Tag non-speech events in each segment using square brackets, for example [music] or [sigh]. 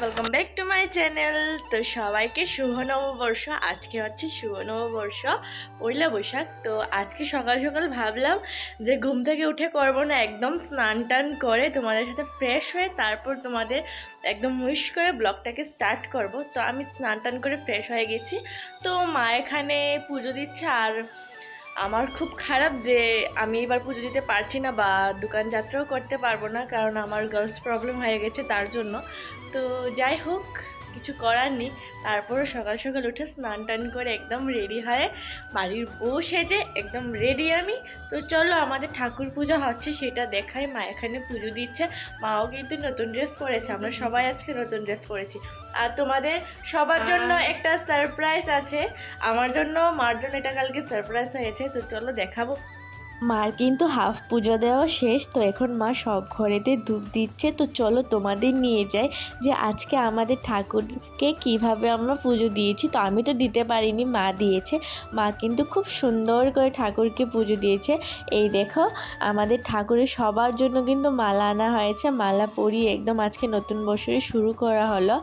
Welcome back to my channel তো সবাইকে শুভ নববর্ষ। আজকে হচ্ছে শুভ নববর্ষ, পয়লা বৈশাখ। তো আজকে সকাল সকাল ভাবলাম যে ঘুম থেকে উঠে করব না, একদম স্নান টান করে তোমাদের সাথে ফ্রেশ হয়ে তারপর তোমাদের একদম উইশ করে ব্লগটাকে স্টার্ট করব। তো আমি স্নান টান করে ফ্রেশ হয়ে গেছি। তো মা এখানে পুজো দিচ্ছে আর আমার খুব খারাপ যে আমি এবার পুজো দিতে পারছি না বা দোকান যাত্রাও করতে পারব না, কারণ আমার গার্লস প্রবলেম হয়ে গেছে তার জন্য। তো যাই হোক কিছু করার নেই। তারপরে সকাল সকাল উঠে স্নান টান করে একদম রেডি হয়ে বাড়ির বউ সেজে একদম রেডি আমি। তো চলো আমাদের ঠাকুর পূজা হচ্ছে সেটা দেখাই। মা এখানে পুজো দিচ্ছে। মাও কিন্তু নতুন ড্রেস পরেছে। আমরা সবাই আজকে নতুন ড্রেস পরেছি। আর তোমাদের সবার জন্য একটা সারপ্রাইজ আছে। আমার জন্য মার জন্য এটা কালকে সারপ্রাইজ হয়েছে। তো চলো দেখাবো। মার কিন্তু হাফ পুজো দেওয়া শেষ, তো এখন মা সব ঘরেতে ধূপ দিচ্ছে। তো চলো তোমাদের নিয়ে যাই যে আজকে আমাদের ঠাকুরকে কীভাবে আমরা পুজো দিয়েছি। তো আমি তো দিতে পারিনি, মা দিয়েছে। মা কিন্তু খুব সুন্দর করে ঠাকুরকে পুজো দিয়েছে। এই দেখো, আমাদের ঠাকুরের সবার জন্য কিন্তু মালা আনা হয়েছে। মালা পরিয়ে একদম আজকে নতুন বছরে শুরু করা হলো।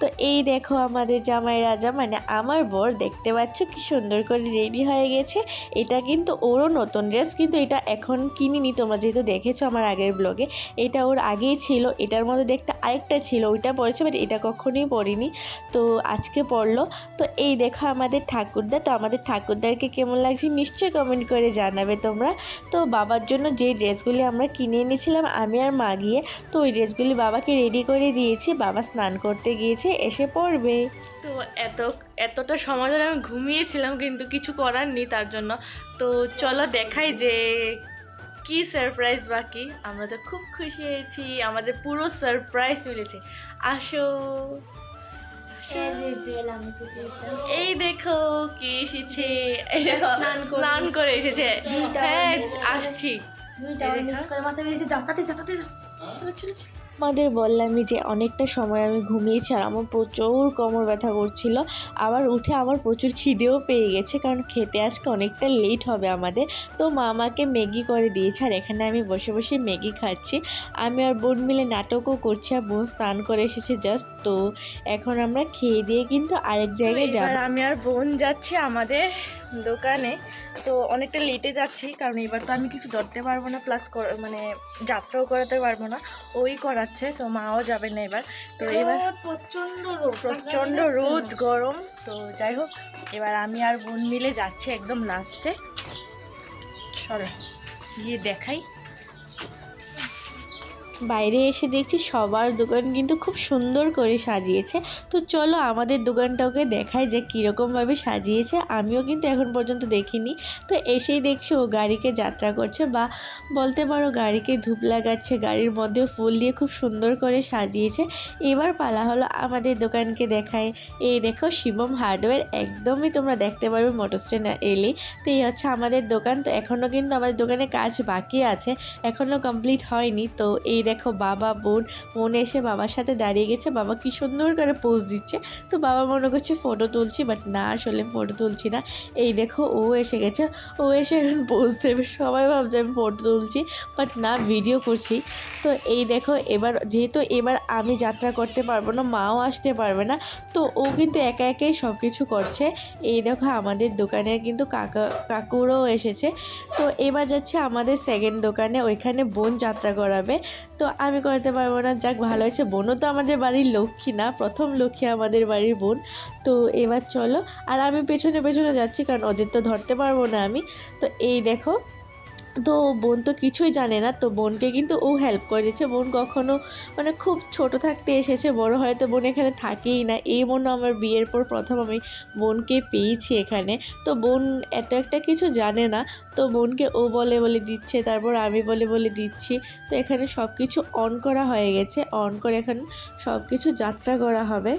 তো এই দেখো আমাদের জামাই রাজা মানে আমার বর, দেখতে পাচ্ছ কি সুন্দর করে রেডি হয়ে গেছে। এটা কিন্তু ওরও নতুন ড্রেস কিন্তু এটা এখন কিনিনি, তোমরা যেহেতু দেখেছ আমার আগের ব্লগে এটা ওর আগেই ছিল, এটার মধ্যে দেখতে আরেকটা ছিল, ওইটা পড়েছে বাট এটা কখনোই পড়িনি তো আজকে পড়ল তো এই দেখো আমাদের ঠাকুরদা, তো আমাদের ঠাকুরদারকে কেমন লাগছে নিশ্চয়ই কমেন্ট করে জানাবে তোমরা। তো বাবার জন্য যে ড্রেসগুলি আমরা কিনে এনেছিলাম, আমি আর মা গিয়ে, তো ওই ড্রেসগুলি বাবাকে রেডি করে দিয়েছি। বাবা স্নান করতে গিয়েছে, এসে পড়বে তো এত এতটা সময় ধরে আমি ঘুমিয়েছিলাম কিন্তু কিছু করার নেই তার জন্য। তো চলো দেখাই যে কি সারপ্রাইজ বাকি আমরা তো খুব খুশি হয়েছি আমাদের পুরো সারপ্রাইজ মিলেছে। আসো এই দেখো কি এসেছে। স্নান করে এসেছে। হ্যাঁ আসছি। মাথা চলো চলো চলো। আমাদের বললামই যে অনেকটা সময় আমি ঘুমিয়েছি আর আমার প্রচুর কোমর ব্যথা করছিল। আবার উঠে আমার প্রচুর খিদেও পেয়ে গেছে কারণ খেতে আজকে অনেকটা লেট হবে আমাদের। তো মা আমাকে ম্যাগি করে দিয়েছে আর এখানে আমি বসে বসে ম্যাগি খাচ্ছি। আমি আর বোন মিলে নাটকও করছি আর বোন স্নান করে এসেছে জাস্ট তো এখন আমরা খেয়ে দিয়ে কিন্তু আরেক জায়গায় যাব। আমি আর বোন যাচ্ছি আমাদের দোকানে তো অনেকটা লেটে যাচ্ছি কারণ এবার তো আমি কিছু ধরতে পারব না প্লাস মানে যাত্রাও করাতে পারব না ওই করাচ্ছে তো মাও যাবে না এবার তো এবার প্রচণ্ড রোদ প্রচণ্ড রোদ গরম তো যাই হোক এবার আমি আর বোন মিলে যাচ্ছি একদম লাস্টে চলো গিয়ে দেখাই। বাইরে এসে দেখছি সবার দোকান কিন্তু খুব সুন্দর করে সাজিয়েছে। তো চলো আমাদের দোকানটাকে দেখায় যে কীরকমভাবে সাজিয়েছে। আমিও কিন্তু এখন পর্যন্ত দেখিনি। তো এসেই দেখছি ও গাড়িকে যাত্রা করছে বা বলতে পারো গাড়িকে ধূপ লাগাচ্ছে, গাড়ির মধ্যে ফুল দিয়ে খুব সুন্দর করে সাজিয়েছে। এবার পালা হলো আমাদের দোকানকে দেখায়। এই দেখো শিবম হার্ডওয়্যার একদমই তোমরা দেখতে পারবে মোটর স্ট্যান্ড এলেই তো এই হচ্ছে আমাদের দোকান। তো এখনও কিন্তু আমাদের দোকানে কাজ বাকি আছে। এখনও কমপ্লিট হয়নি। তো এই দেখো বাবা বোন বোন এসে বাবার সাথে দাঁড়িয়ে গেছে, বাবা কি সুন্দর করে পোজ দিচ্ছে। তো বাবা মনে করছে ফটো তুলছি বাট না, আসলে ফটো তুলছি না। এই দেখো, ও এসে গেছে, ও এসে এখন পোজ দেবে। সবাই ভাবছে আমি ফটো তুলছি বাট না ভিডিও করছি। তো এই দেখো, এবার যেহেতু এবার আমি যাত্রা করতে পারব না, মাও আসতে পারবে না, তো ও কিন্তু একা একাই সব কিছু করছে। এই দেখো, আমাদের দোকানের কিন্তু কাকা, কাকুরও এসেছে। তো এবার যাচ্ছে আমাদের সেকেন্ড দোকানে, ওইখানে বোন যাত্রা করাবে। তো আমি করতে পারব না। যাক, ভালো হয়েছে। বোনও তো আমাদের বাড়ির লক্ষ্মী না, প্রথম লক্ষ্মী আমাদের বাড়ির বোন। তো এবার চলো, আর আমি পেছনে পেছনে যাচ্ছি, কারণ ওদের তো ধরতে পারব না আমি। তো এই দেখো তো বোন তো কিছুই জানে না, তো বোনকে কিন্তু ও হেল্প করে দিচ্ছে বোন কখনো মানে খুব ছোট থাকতে এসেছে, বড় হয়তো বোন এখানে থাকেই না। এই বোন আমার বিয়ের পর প্রথম আমি বোনকে পেয়েছি এখানে। তো বোন এত একটা কিছু জানে না, তো বোনকে ও বলে বলে দিচ্ছে, তারপর আমি বলে বলে দিচ্ছি। তো এখানে সব কিছু অন করা হয়ে গেছে অন করে এখন সব কিছু যাত্রা করা হবে।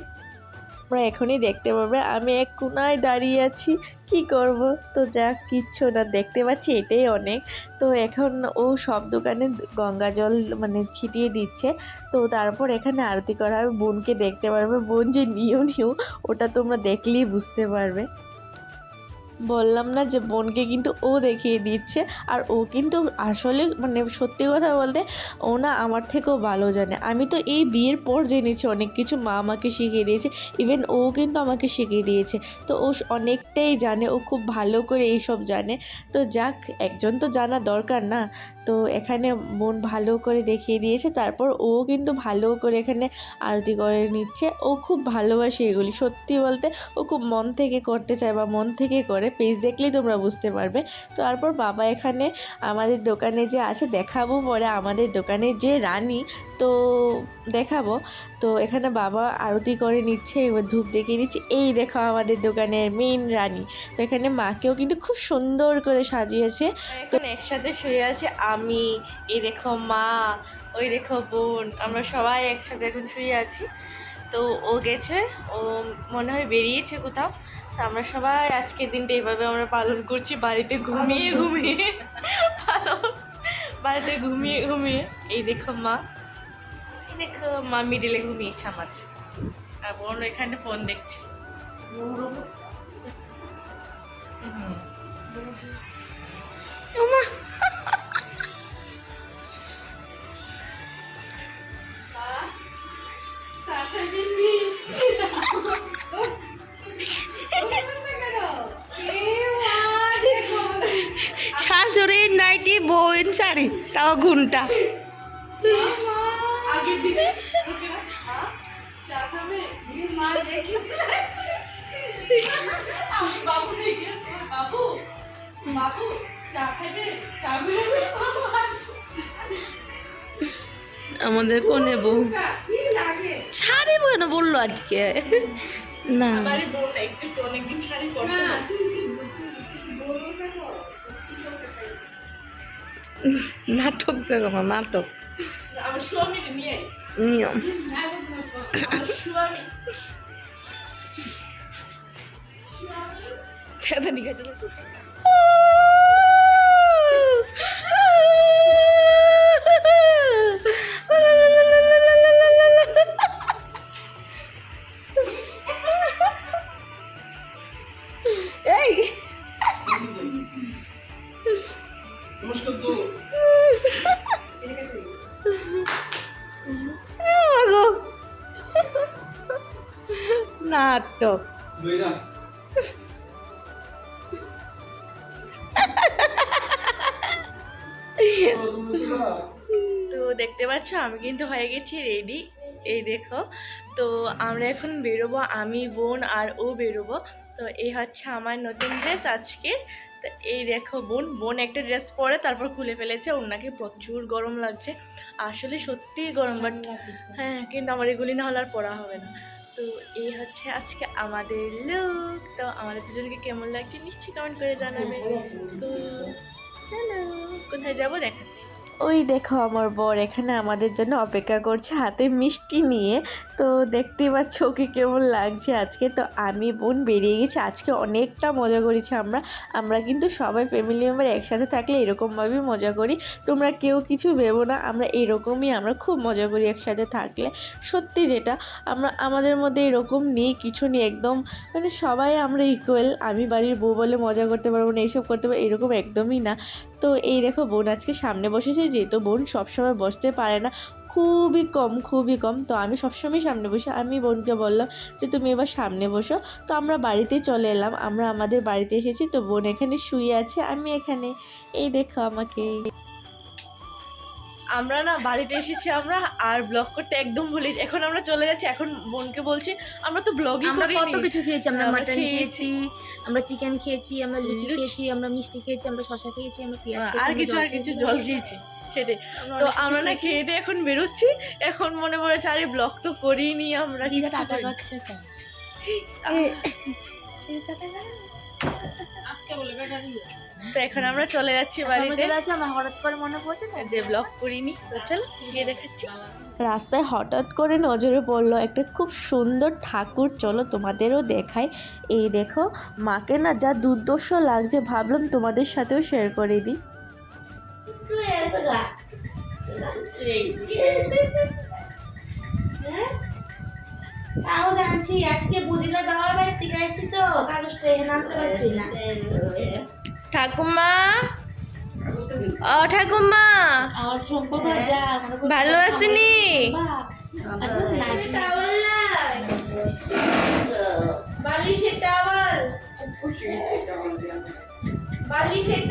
তোমরা এখনই দেখতে পাবে, আমি এক কোনায় দাঁড়িয়ে আছি। কি করব? তো যা কিচ্ছু না, দেখতে পাচ্ছি এটাই অনেক। তো এখন ও সব দোকানে গঙ্গা জল মানে ছিটিয়ে দিচ্ছে। তো তারপর এখানে আরতি করা হবে, বোনকে দেখতে পারবে। বোন যে নিউ নিউ, ওটা তোমরা দেখলেই বুঝতে পারবে। বললাম না যে বোনকে কিন্তু ও দেখিয়ে দিচ্ছে, আর ও কিন্তু আসলে মানে সত্যি কথা বলতে ও না আমার থেকেও ভালো জানে। আমি তো এই বিয়ের পর জেনেছি অনেক কিছু, মা আমাকে শিখিয়ে দিয়েছে ইভেন ও কিন্তু আমাকে শিখিয়ে দিয়েছে। তো ও অনেকটাই জানে, ও খুব ভালো করে এইসব জানে। তো যাক, একজন তো জানা দরকার না। তো এখানে বোন ভালো করে দেখিয়ে দিয়েছে। তারপর ও কিন্তু ভালো করে এখানে আরতি করে নিচ্ছে। ও খুব ভালোবাসে এগুলি। সত্যি বলতে ও খুব মন থেকে করতে চায় বা মন থেকে করে। পেজ দেখলেই তোমরা বুঝতে পারবে। তো তারপর বাবা এখানে আমাদের দোকানে যে আছে, দেখাবো পরে আমাদের দোকানে যে রানী, তো দেখাবো। তো এখানে বাবা আরতি করে নিচ্ছে এবার ধূপ দেখিয়ে নিচ্ছে। এই দেখো আমাদের দোকানের মেন রানী। তো এখানে মাকেও কিন্তু খুব সুন্দর করে সাজিয়েছে। তো একসাথে শুয়ে আছে আমি এই দেখো মা ওই দেখো বোন আমরা সবাই একসাথে এখন শুয়ে আছি। তো ও গেছে ও মনে হয় বেরিয়েছে কোথাও। তো আমরা সবাই আজকের দিনটা এইভাবে আমরা পালন করছি বাড়িতে ঘুমিয়ে ঘুমিয়ে পালন বাড়িতে ঘুমিয়ে ঘুমিয়ে। এই দেখো মা দেখো মা মিডিলে ঘুমিয়েছে আমাদের আর বোন এখানে ফোন দেখছে। শাশুড়ির নাইটি বউয়ের শাড়ি তাও ঘুমটা। আমাদের কোনে বউ শাড়ি কেন বলল আজকে না। নাটক দেখো নাটক আমার নিয়ে। নিয়ম আমার [laughs] নাটক তো দেখতে পাচ্ছ আমি কিন্তু হয়ে গেছি রেডি এই দেখো তো আমরা এখন বেরোবো আমি বোন আর ও বেরোবো। তো এই হচ্ছে আমার নতুন ড্রেস আজকে। তো এই দেখো বোন বোন একটা ড্রেস পরে তারপর খুলে ফেলেছে ওর নাকি প্রচুর গরম লাগছে। আসলে সত্যিই গরম বাট হ্যাঁ কিন্তু আমার এগুলি না হলে আর পড়া হবে না। তো এই হচ্ছে আজকে আমাদের লুক তো আমাদের দুজনকে কেমন লাগে নিশ্চয়ই কমেন্ট করে জানাবে। তো চলো, কোথায় যাব দেখাচ্ছি। ওই দেখো আমার বর এখানে আমাদের জন্য অপেক্ষা করছে হাতে মিষ্টি নিয়ে। তো দেখতেই পাচ্ছ ওকে কেমন লাগছে আজকে। তো আমি বোন বেরিয়ে গেছি, আজকে অনেকটা মজা করেছি আমরা। আমরা কিন্তু সবাই ফ্যামিলি মেম্বার একসাথে থাকলে এরকমভাবেই মজা করি। তোমরা কেউ কিছু ভেবো না, আমরা এরকমই আমরা খুব মজা করি একসাথে থাকলে। সত্যি যেটা, আমরা, আমাদের মধ্যে এরকম নেই, কিছু নেই, একদম মানে সবাই আমরা ইকুয়াল আমি বাড়ির বউ বলে মজা করতে পারব না, এইসব করতে পারব, এরকম একদমই না। তো এই দেখো বোন আজকে সামনে বসেছে, যেহেতু বোন সবসময় বসতে পারে না খুবই কম খুবই কম। তো আমি সবসময় সামনে বসে। আমি বোনকে বললাম যে তুমি এবার সামনে বসো। তো আমরা বাড়িতে চলে এলাম। আমরা আমাদের বাড়িতে এসেছি। তো বোন এখানে শুয়ে আছে আমি এখানে। এই দেখো আমাকে। আমরা না বাড়িতে এসেছি আমরা আর ব্লগ করতে একদম ভুলি এখন আমরা চলে যাচ্ছি। এখন বোনকে বলছি আমরা তো ব্লগই আমরা কত কিছু খেয়েছি আমরা মাটন খেয়েছি। আমরা চিকেন খেয়েছি আমরা লুচি। খেয়েছি আমরা মিষ্টি খেয়েছি আমরা শশা খেয়েছি আমরা পেঁয়াজ খেয়েছি আর কিছু আর কিছু জল খেয়েছি। সেটাই তো আমরা না খেয়ে দিয়ে এখন বেরোচ্ছি। এখন মনে পড়েছে আরে ব্লগ তো করিনি আমরা তো। তো এখন আমরা চলে যাচ্ছি বাড়িতে। চলে আছি আমার হঠাৎ করে মনে পড়ছে না যে ব্লগ করিনি তো চলো গিয়ে দেখাচ্ছি। রাস্তায় হঠাৎ করে নজরে পড়ল একটা খুব সুন্দর ঠাকুর। চলো তোমাদেরও দেখাই। এই দেখো মাকে না যা দুর্দর্শ লাগছে ভাবলাম তোমাদের সাথেও শেয়ার করে দিই। তাও জানছি আজকে বুড়িরা বাবার বাড়ি থেকে তো এখানে আনতে পারছি না ঠাকুমা ও ঠাকুমা ভালো আছেনি? বাপ, আর বুঝি না, বালিশের টাওয়াল বালিশের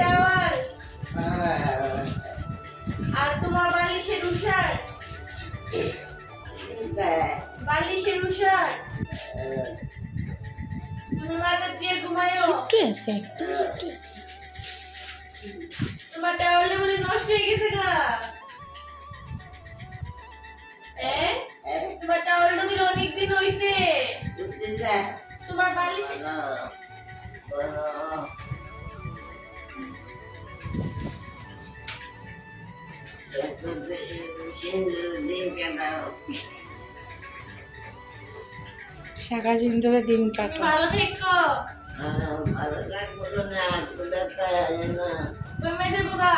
আর তোমার বালিশের উষার বালিশের উষার তুমি মাথা দিয়ে ঘুমায়ো। আজকে একদম তোমার টাওয়ালে বলে নষ্ট হয়ে গেছে গা? তোমার টাওয়ালটা বলে অনেকদিন হইছে। তোমার বালিশ শাখা সিন্দুরে দিন কাটো। ভালো থেকো। তুমি মেয়েদের গা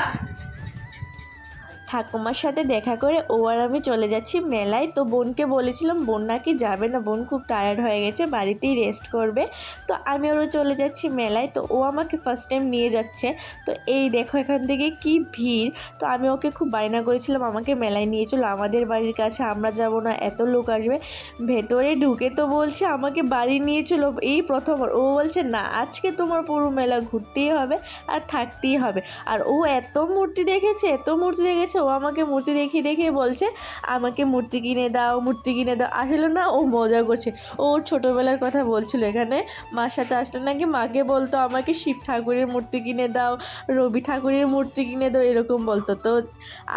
ঠাকুমার সাথে দেখা করে ও আর আমি চলে যাচ্ছি মেলায়। তো বোনকে বলেছিলাম, বোন নাকি যাবে না, বোন খুব টায়ার্ড হয়ে গেছে, বাড়িতেই রেস্ট করবে। তো আমি ওরও চলে যাচ্ছি মেলায়। তো ও আমাকে ফার্স্ট টাইম নিয়ে যাচ্ছে। তো এই দেখো এখান থেকে কি ভিড়। তো আমি ওকে খুব বায়না করেছিলাম, আমাকে মেলায় নিয়ে চলো, আমাদের বাড়ির কাছে, আমরা যাব না, এত লোক আসবে। ভেতরে ঢুকে তো বলছে, আমাকে বাড়ি নিয়ে চলো। এই প্রথমবার ও বলছে, না, আজকে তোমার পুরো মেলা ঘুরতেই হবে আর থাকতেই হবে। আর ও এত মূর্তি দেখেছে, এত মূর্তি দেখেছে ও আমাকে মূর্তি দেখিয়ে দেখিয়ে বলছে, আমাকে মূর্তি কিনে দাও, মূর্তি কিনে দাও। আসলে না, ও মজা করছে। ও ছোটোবেলার কথা বলছিল এখানে, মার সাথে আসলে নাকি মাকে বলতো আমাকে শিব ঠাকুরের মূর্তি কিনে দাও, রবি ঠাকুরের মূর্তি কিনে দাও? এরকম বলতো। তো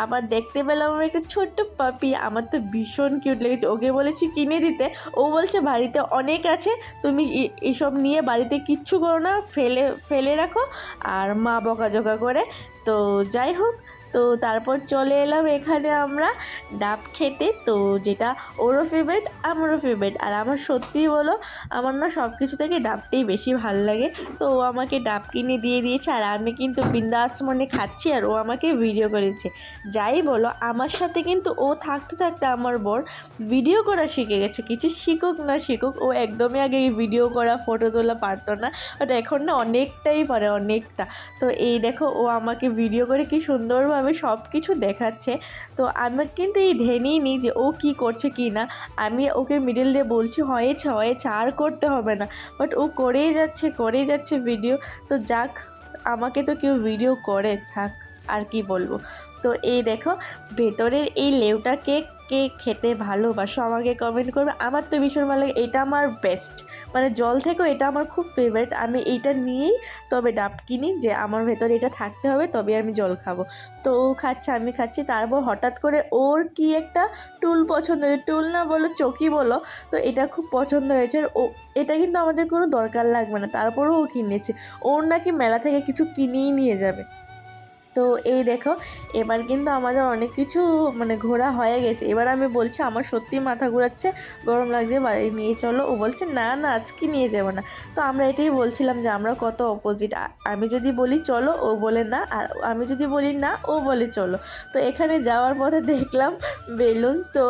আবার দেখতে পেলাম আমার একটা ছোট্ট পাপি, আমার তো ভীষণ কিউট লেগেছে। ওকে বলেছি কিনে দিতে, ও বলছে, বাড়িতে অনেক আছে, তুমি এসব নিয়ে বাড়িতে কিচ্ছু করো না, ফেলে ফেলে রাখো, আর মা বকাঝকা করে। তো যাই হোক তো তারপর চলে এলাম এখানে আমরা ডাব খেতে। তো যেটা ওরও ফেভারিট আমারও ফেভারিট আর আমার সত্যিই বলো, আমার না সব কিছু থেকে ডাবটাই বেশি ভালো লাগে। তো ও আমাকে ডাব কিনে দিয়ে দিয়েছে, আর আমি কিন্তু বিন্দাস মনে খাচ্ছি, আর ও আমাকে ভিডিও করেছে। যাই বলো, আমার সাথে কিন্তু ও থাকতে থাকতে আমার বর ভিডিও করা শিখে গেছে। কিছু শিখুক না শিখুক, ও একদমই আগে ভিডিও করা ফটো তোলা পারতো না। বাট এখন না অনেকটাই পারে, অনেকটা। তো এই দেখো, ও আমাকে ভিডিও করে কি সুন্দরভাবে সব কিছু দেখাচ্ছে। তো আমি কিন্তু এই ধ্যানেই নিই যে ও কি করছে কি না। আমি ওকে মিডিল দিয়ে বলছি, হয়েছে হয়েছে, আর করতে হবে না। বাট ও করেই যাচ্ছে করেই যাচ্ছে ভিডিও তো যাক, আমাকে তো কেউ ভিডিও করে থাক, আর কি বলব। তো এই দেখো, ভেতরের এই লেউটা কেক কে খেতে ভালোবাসো আমাকে কমেন্ট করবে। আমার তো ভীষণ ভালো লাগে, এটা আমার বেস্ট মানে জল থেকেও এটা আমার খুব ফেভারিট আমি এইটা নিয়েই তবে ডাব কিনি যে আমার ভেতরে এটা থাকতে হবে তবে আমি জল খাব। তো ও খাচ্ছে, আমি খাচ্ছি। তারপর হঠাৎ করে ওর কি একটা টুল পছন্দ হয়েছে, টুল না বলো, চকি বলো, তো এটা খুব পছন্দ হয়েছে। ও, এটা কিন্তু আমাদের কোনো দরকার লাগবে না। তারপরেও ও কিনেছে। ওর নাকি মেলা থেকে কিছু কিনেই নিয়ে যাবে। তো এই দেখো, এবার কিন্তু আমাদের অনেক কিছু মানে ঘোরা হয়ে গেছে। এবার আমি বলছি, আমার সত্যি মাথা ঘোরাচ্ছে, গরম লাগছে, বাড়ি নিয়ে চলো। ও বলছে, না না, আজকে নিয়ে যাব না। তো আমরা এটাই বলছিলাম যে, আমরা কত অপোজিট আমি যদি বলি, চলো। ও বলে, না। আর আমি যদি বলি, না, ও বলে, চলো। তো এখানে যাওয়ার পথে দেখলাম বেলুনস, তো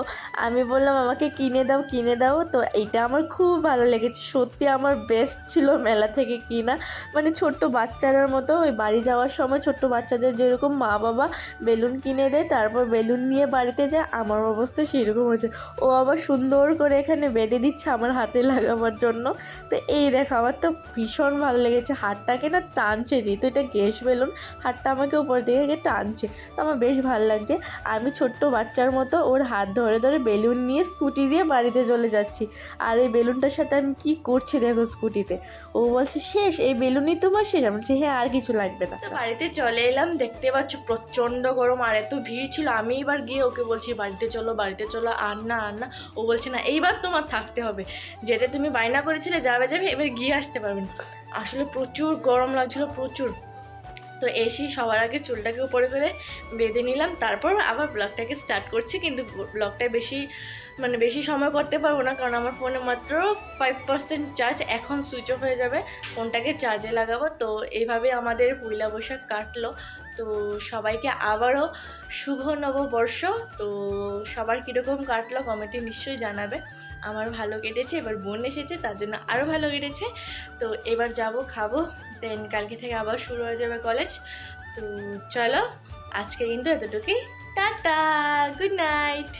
আমি বললাম, আমাকে কিনে দাও কিনে দাও। তো এটা আমার খুব ভালো লেগেছে। সত্যি আমার বেস্ট ছিল মেলা থেকে কিনা। মানে ছোট্ট বাচ্চাদের মতো ওই বাড়ি যাওয়ার সময় ছোট্ট বাচ্চাদের যেরকম মা বাবা বেলুন কিনে দেয়, তারপর বেলুন নিয়ে বাড়িতে যায়, আমার অবস্থা সেরকম হয়েছে। ও আবার সুন্দর করে এখানে বেঁধে দিচ্ছে আমার হাতে লাগাবার জন্য। তো এই দেখো, আমার তো ভীষণ ভালো লেগেছে। হাতটাকে না টানছে যেহেতু এটা গ্যাস বেলুন, হাতটা আমাকে উপর দিকে টানছে। তো আমার বেশ ভালো লাগছে। আমি ছোট্ট বাচ্চার মতো ওর হাত ধরে ধরে বেলুন নিয়ে স্কুটি দিয়ে বাড়িতে চলে যাচ্ছি। আর এই বেলুনটার সাথে আমি কি করছি দেখো স্কুটিতে? ও বলছে, শেষ, এই বেলুনই তোমার শেষ। আমি বলছি হ্যাঁ আর কিছু লাগবে না। তো বাড়িতে চলে এলাম দেখতে পাচ্ছ, প্রচণ্ড গরম আর এত ভিড় ছিল। আমি এবার গিয়ে ওকে বলছি, বাড়িতে চলো বাড়িতে চলো, আর না আর না। ও বলছে, না, এইবার তোমার থাকতে হবে। যেতে তুমি বায়না করেছিলে, যাবে যাবে, এবার গিয়ে আসতে পারবে না। আসলে প্রচুর গরম লাগছিল, প্রচুর। তো এসেই সবার আগে চুলটাকে উপরে করে বেঁধে নিলাম, তারপর আবার ব্লগটাকে স্টার্ট করছি। কিন্তু ব্লগটায় বেশি মানে বেশি সময় করতে পারব না, কারণ আমার ফোনে মাত্র ফাইভ পার্সেন্ট চার্জ এখন সুইচ অফ হয়ে যাবে, ফোনটাকে চার্জে লাগাবো। তো এইভাবে আমাদের পয়লা বৈশাখ কাটলো। তো সবাইকে আবারও শুভ নববর্ষ। তো সবার কীরকম কাটলো কমেন্টে নিশ্চয়ই জানাবে। আমার ভালো কেটেছে, এবার বোন এসেছে, তার জন্য আরও ভালো কেটেছে। তো এবার যাব, খাব দেন কালকে থেকে আবার শুরু হয়ে যাবে কলেজ তো চলো, আজকে কিন্তু এতটুকুই। Tata good night